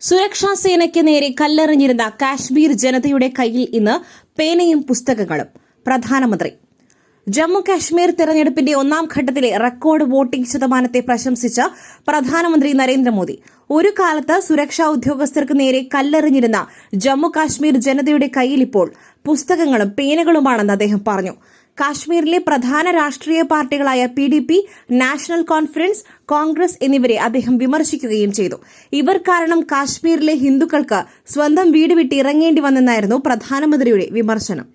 സുരക്ഷാ സേനയ്ക്ക് നേരെ കല്ലെറിഞ്ഞിരുന്ന കാശ്മീർ ജനതയുടെ കയ്യിൽ ഇന്ന് പേനയും പുസ്തകങ്ങളും. പ്രധാനമന്ത്രി ജമ്മു കാശ്മീർ തെരഞ്ഞെടുപ്പിന്റെ ഒന്നാം ഘട്ടത്തിലെ റെക്കോർഡ് വോട്ടിംഗ് ശതമാനത്തെ പ്രശംസിച്ച പ്രധാനമന്ത്രി നരേന്ദ്രമോദി ഒരു കാലത്ത് സുരക്ഷാ ഉദ്യോഗസ്ഥർക്ക് നേരെ കല്ലെറിഞ്ഞിരുന്ന ജമ്മു കാശ്മീർ ജനതയുടെ കയ്യിൽ ഇപ്പോൾ പുസ്തകങ്ങളും പേനകളുമാണെന്ന് അദ്ദേഹം പറഞ്ഞു. കാശ്മീരിലെ പ്രധാന രാഷ്ട്രീയ പാർട്ടികളായ P D P national conference Congress എന്നിവരെ അദ്ദേഹം വിമർശിക്കുകയും ചെയ്തു. ഇവർ കാരണം കാശ്മീരിലെ ഹിന്ദുക്കൾക്ക് സ്വന്തം വീട് വിട്ട് ഇറങ്ങേണ്ടി വന്നെന്നായിരുന്നു പ്രധാനമന്ത്രിയുടെ വിമർശനം.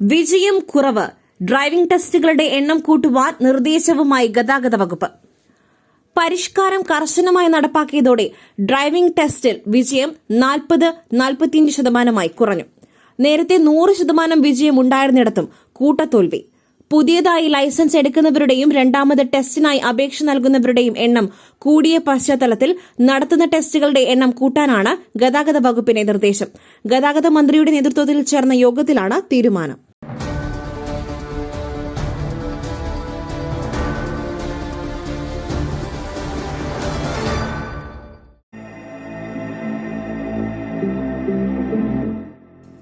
വിജയം കുറവ്. ഡ്രൈവിംഗ് ടെസ്റ്റുകളുടെ എണ്ണം കൂട്ടുവാൻ നിർദ്ദേശവുമായി ഗതാഗത വകുപ്പ്. പരിഷ്കാരം കർശനമായി നടപ്പാക്കിയതോടെ ഡ്രൈവിംഗ് ടെസ്റ്റിൽ വിജയം നാൽപ്പത് നാൽപ്പത്തിയഞ്ച് ശതമാനമായി കുറഞ്ഞു. നേരത്തെ നൂറ് ശതമാനം വിജയം ഉണ്ടായിരുന്നിടത്തും കൂട്ടത്തോൽവി. പുതിയതായി ലൈസൻസ് എടുക്കുന്നവരുടെയും രണ്ടാമത് ടെസ്റ്റിനായി അപേക്ഷ നൽകുന്നവരുടെയും എണ്ണം കൂടിയ പശ്ചാത്തലത്തിൽ നടത്തുന്ന ടെസ്റ്റുകളുടെ എണ്ണം കൂട്ടാനാണ് ഗതാഗത വകുപ്പിന്റെ നിർദ്ദേശം. ഗതാഗത മന്ത്രിയുടെ നേതൃത്വത്തിൽ ചേർന്ന യോഗത്തിലാണ് തീരുമാനം.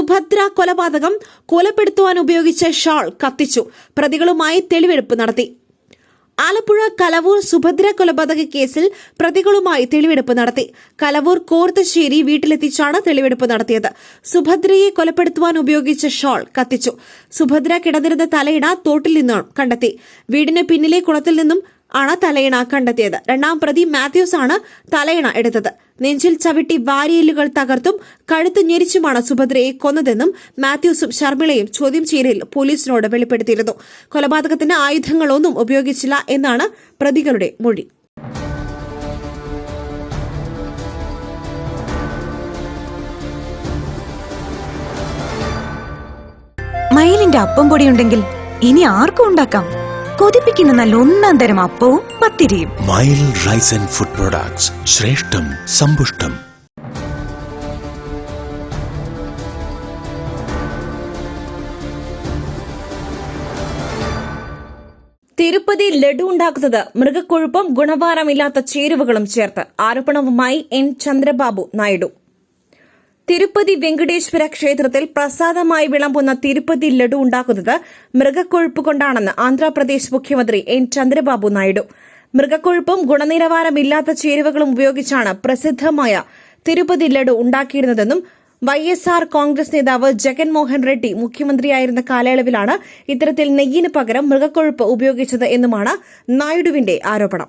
Subhadra കൊലപാതകം കൊലപ്പെടുത്തുവാൻ ഉപയോഗിച്ച ഷാൾ കത്തിച്ചു. പ്രതികളുമായി തെളിവെടുപ്പ് നടത്തി. ആലപ്പുഴ കലവൂർ സുഭദ്ര കൊലപാതക കേസിൽ പ്രതികളുമായി തെളിവെടുപ്പ് നടത്തി. കലവൂർ കോർത്തശ്ശേരി വീട്ടിലെത്തിച്ചാണ് തെളിവെടുപ്പ് നടത്തിയത്. സുഭദ്രയെ കൊലപ്പെടുത്തുവാൻ ഉപയോഗിച്ച ഷാൾ കത്തിച്ചു. സുഭദ്ര കിടന്നിരുന്ന തലയിട തോട്ടിൽ നിന്നും കണ്ടെത്തി. വീടിന് പിന്നിലെ കുളത്തിൽ നിന്നും ആണ് തലയിണ കണ്ടെത്തിയത്. രണ്ടാം പ്രതി മാത്യൂസ് ആണ് തലയിണ എടുത്തത്. നെഞ്ചിൽ ചവിട്ടി വാരിയല്ലുകൾ തകർത്തും കഴുത്ത് ഞെരിച്ചുമാണ് സുഭദ്രയെ കൊന്നതെന്നും മാത്യൂസും ശർമിളയും ചോദ്യം ചെയ്യലിൽ പോലീസിനോട് വെളിപ്പെടുത്തിയിരുന്നു. കൊലപാതകത്തിന് ആയുധങ്ങളൊന്നും ഉപയോഗിച്ചില്ല എന്നാണ് പ്രതികളുടെ മൊഴി. മയിലിന്റെ അപ്പം പൊടി ഉണ്ടെങ്കിൽ ഇനി ആർക്കും ഉണ്ടാക്കാം? കൊതിപ്പിക്കുന്ന നല്ല ഒന്നാം തരം അപ്പവും പത്തിരിയും. Mile rice and food products ശ്രേഷ്ഠം സമ്പുഷ്ടം. തിരുപ്പതി ലഡു ഉണ്ടാക്കുന്നത് മൃഗക്കൊഴുപ്പും ഗുണഭാരമില്ലാത്ത ചേരുവകളും ചേർത്ത് ആരോപണവുമായി എൻ. ചന്ദ്രബാബു നായിഡു. തിരുപ്പതി വെങ്കടേശ്വര ക്ഷേത്രത്തിൽ പ്രസാദമായി വിളമ്പുന്ന തിരുപ്പതി ലഡു ഉണ്ടാക്കുന്നത് മൃഗക്കൊഴുപ്പ് കൊണ്ടാണെന്ന് ആന്ധ്രാപ്രദേശ് മുഖ്യമന്ത്രി എൻ ചന്ദ്രബാബു നായിഡു. മൃഗക്കൊഴുപ്പും ഗുണനിലവാരമില്ലാത്ത ചേരുവകളും ഉപയോഗിച്ചാണ് പ്രസിദ്ധമായ തിരുപ്പതി ലഡു ഉണ്ടാക്കിയിരുന്നതെന്നും വൈ എസ് ആർ കോൺഗ്രസ് നേതാവ് ജഗൻമോഹൻ റെഡ്ഡി മുഖ്യമന്ത്രിയായിരുന്ന കാലയളവിലാണ് ഇത്തരത്തിൽ നെയ്യിന് പകരം മൃഗക്കൊഴുപ്പ് ഉപയോഗിച്ചത് എന്നുമാണ് നായിഡുവിന്റെ ആരോപണം.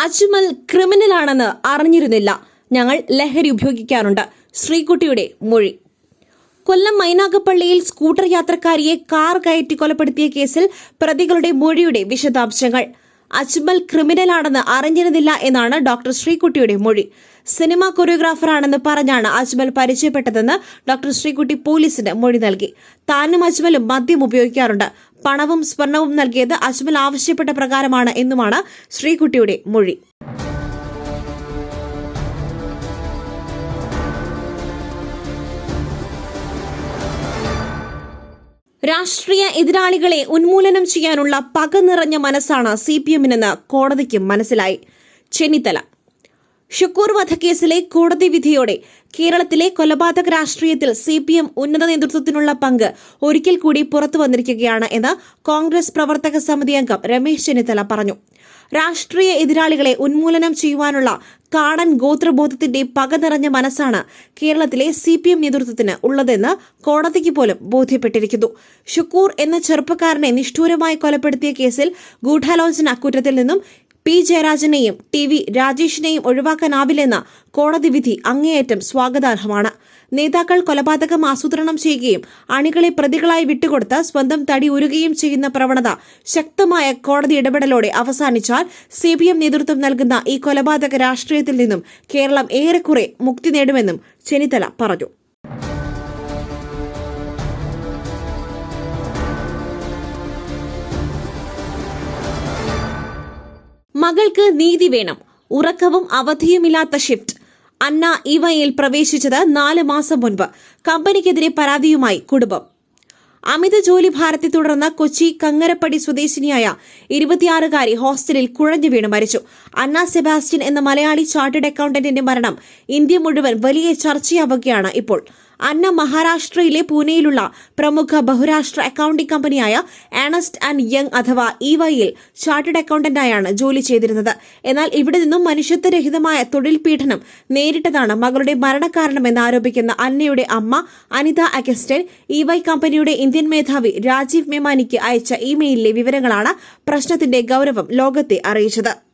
Ajmal criminal ആണെന്ന് അറിഞ്ഞിരുന്നില്ല. ഞങ്ങൾ ലഹരി ഉപയോഗിക്കാറുണ്ട്. ശ്രീകുട്ടിയുടെ മൊഴി. കൊല്ലം മൈനാഗപ്പള്ളിയിൽ സ്കൂട്ടർ യാത്രക്കാരിയെ കാർ കയറ്റി കൊലപ്പെടുത്തിയ കേസിൽ പ്രതികളുടെ മൊഴിയുടെ വിശദാംശങ്ങൾ. അജ്മൽ ക്രിമിനലാണെന്ന് അറിഞ്ഞിരുന്നില്ല എന്നാണ് ഡോക്ടർ ശ്രീകുട്ടിയുടെ മൊഴി. സിനിമ കൊറിയോഗ്രാഫറാണെന്ന് പറഞ്ഞാണ് അജ്മൽ പരിചയപ്പെട്ടതെന്ന് ഡോക്ടർ ശ്രീകുട്ടി പോലീസിന് മൊഴി നൽകി. താനും അജ്മലും മദ്യം ഉപയോഗിക്കാറുണ്ട്. പണവും സ്വർണവും നൽകിയത് അജ്മൽ ആവശ്യപ്പെട്ട പ്രകാരമാണ് എന്നുമാണ് ശ്രീകുട്ടിയുടെ മൊഴി. രാഷ്ട്രീയ എതിരാളികളെ ഉന്മൂലനം ചെയ്യാനുള്ള പക നിറഞ്ഞ മനസ്സാണ് സി പി എമ്മിനെന്ന് കോടതിക്ക് മനസ്സിലായി. ചെന്നിത്തല. ഷുക്കൂർ വധക്കേസിലെ കോടതി വിധിയോടെ കേരളത്തിലെ കൊലപാതക രാഷ്ട്രീയത്തിൽ സി പി എം ഉന്നത നേതൃത്വത്തിനുള്ള പങ്ക് ഒരിക്കൽ കൂടി പുറത്തു വന്നിരിക്കുകയാണ് എന്ന് കോൺഗ്രസ് പ്രവർത്തക സമിതി അംഗം രമേശ് ചെന്നിത്തല പറഞ്ഞു. രാഷ്ട്രീയ എതിരാളികളെ ഉന്മൂലനം ചെയ്യുവാനുള്ള കാടൻ ഗോത്രബോധത്തിന്റെ പക നിറഞ്ഞ മനസ്സാണ് കേരളത്തിലെ സി പി എം നേതൃത്വത്തിന് ഉള്ളതെന്ന് കോടതിക്ക് പോലും ബോധ്യപ്പെട്ടിരിക്കുന്നു. ഷുക്കൂർ എന്ന ചെറുപ്പക്കാരനെ നിഷ്ഠൂരമായി കൊലപ്പെടുത്തിയ കേസിൽ ഗൂഢാലോചന കുറ്റത്തിൽ നിന്നും പി ജയരാജനെയും ടി വി രാജേഷിനെയും ഒഴിവാക്കാനാവില്ലെന്ന കോടതി വിധി അങ്ങേയറ്റം സ്വാഗതാർഹമാണ്. നേതാക്കൾ കൊലപാതകം ആസൂത്രണം ചെയ്യുകയും അണികളെ പ്രതികളായി വിട്ടുകൊടുത്ത് സ്വന്തം തടി ഉരുകയും ചെയ്യുന്ന പ്രവണത ശക്തമായ കോടതി ഇടപെടലോടെ അവസാനിച്ചാൽ സി പി എം നേതൃത്വം നൽകുന്ന ഈ കൊലപാതക രാഷ്ട്രീയത്തിൽ നിന്നും കേരളം ഏറെക്കുറെ മുക്തി നേടുമെന്നും ചെന്നിത്തല പറഞ്ഞു. മകൾക്ക് നീതി വേണം. ഉറക്കവും അവധിയുമില്ലാത്ത ഷിഫ്റ്റ് അന്ന ഇവയിൽ പ്രവേശിച്ചത് നാല് മാസം മുൻപ്. കമ്പനിക്കെതിരെ പരാതിയുമായി കുടുംബം. അമിത ജോലി ഭാരത്തെ തുടർന്ന് കൊച്ചി കങ്ങരപ്പടി സ്വദേശിനിയായ ഇരുപത്തിയാറുകാരി ഹോസ്റ്റലിൽ കുഴഞ്ഞു വീണ് മരിച്ചു. അന്ന സെബാസ്റ്റ്യൻ എന്ന മലയാളി ചാർട്ടേഡ് അക്കൌണ്ടന്റിന്റെ മരണം ഇന്ത്യ മുഴുവൻ വലിയ ചർച്ചയാവുകയാണ് ഇപ്പോൾ. അന്ന മഹാരാഷ്ട്രയിലെ പൂനെയിലുള്ള പ്രമുഖ ബഹുരാഷ്ട്ര അക്കൌണ്ടിംഗ് കമ്പനിയായ ആണസ്റ്റ് ആൻഡ് യങ് അഥവാ ഇവയിൽ ചാർട്ടേഡ് അക്കൌണ്ടന്റായാണ് ജോലി ചെയ്തിരുന്നത്. എന്നാൽ ഇവിടെ നിന്നും മനുഷ്യത്വരഹിതമായ തൊഴിൽ പീഡനം നേരിട്ടതാണ് മകളുടെ മരണകാരണമെന്ന് ആരോപിക്കുന്ന അന്നയുടെ അമ്മ അനിത അഗസ്റ്റൻ ഇവൈ കമ്പനിയുടെ ഇന്ത്യൻ മേധാവി രാജീവ് മേമാനിക്ക് അയച്ച ഇമെയിലിലെ വിവരങ്ങളാണ് പ്രശ്നത്തിന്റെ ഗൌരവം ലോകത്തെ അറിയിച്ചത്.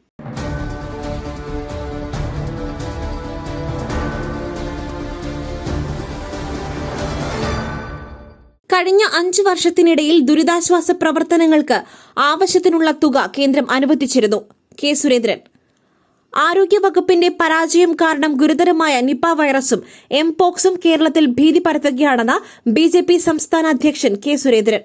കഴിഞ്ഞ അഞ്ചു വർഷത്തിനിടയിൽ ദുരിതാശ്വാസ പ്രവർത്തനങ്ങൾക്ക് ആവശ്യത്തിനുള്ള തുക കേന്ദ്രം അനുവദിച്ചിരുന്നു. കെ. സുരേന്ദ്രൻ. ആരോഗ്യവകുപ്പിന്റെ പരാജയം കാരണം ഗുരുതരമായ നിപ വൈറസും എംപോക്സും കേരളത്തിൽ ഭീതി പരത്തുകയാണെന്ന് ബി സംസ്ഥാന അധ്യക്ഷൻ കെ. സുരേന്ദ്രൻ.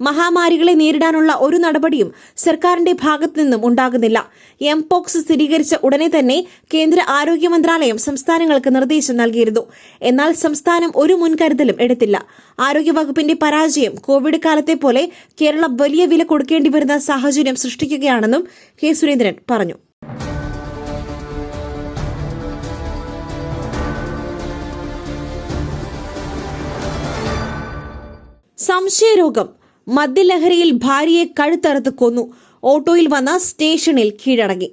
മഹാമാരികളെ നേരിടാനുള്ള ഒരു നടപടിയും സർക്കാരിന്റെ ഭാഗത്തു നിന്നും ഉണ്ടാകുന്നില്ല എംപോക്സ് സ്ഥിരീകരിച്ച ഉടനെ തന്നെ കേന്ദ്ര ആരോഗ്യ മന്ത്രാലയം സംസ്ഥാനങ്ങൾക്ക് നിർദ്ദേശം നൽകിയിരുന്നു. എന്നാൽ സംസ്ഥാനം ഒരു മുൻകരുതലും എടുത്തില്ല. ആരോഗ്യവകുപ്പിന്റെ പരാജയം കോവിഡ് കാലത്തെ പോലെ കേരളം വലിയ വില കൊടുക്കേണ്ടി വരുന്ന സാഹചര്യം സൃഷ്ടിക്കുകയാണെന്നും കെ സുരേന്ദ്രൻ പറഞ്ഞു. സംശയരോഗം മദ്യലഹരിയിൽ ഭാര്യയെ കഴുത്തറുത്ത് കൊന്നു. ഓട്ടോയിൽ വന്ന സ്റ്റേഷനിൽ കീഴടങ്ങി.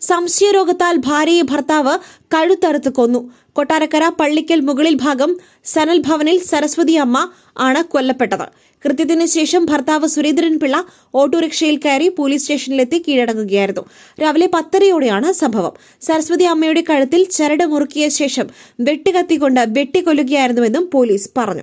സംശയരോഗത്താൽ ഭാര്യയെ ഭർത്താവ് കഴുത്തറുത്ത് കൊന്നു. കൊട്ടാരക്കര പള്ളിക്കൽ മുകളിൽ ഭാഗം സനൽ ഭവനിൽ സരസ്വതി അമ്മ ആണ് കൊല്ലപ്പെട്ടത്. കൃത്യത്തിന് ശേഷം ഭർത്താവ് സുരേന്ദ്രൻ പിള്ള ഓട്ടോറിക്ഷയിൽ കയറി പോലീസ് സ്റ്റേഷനിലെത്തി കീഴടങ്ങുകയായിരുന്നു. രാവിലെ പത്തരയോടെയാണ് സംഭവം. സരസ്വതി അമ്മയുടെ കഴുത്തിൽ ചരട് മുറുക്കിയ ശേഷം വെട്ടുകത്തിക്കൊണ്ട് വെട്ടിക്കൊല്ലുകയായിരുന്നുവെന്നും പോലീസ് പറഞ്ഞു.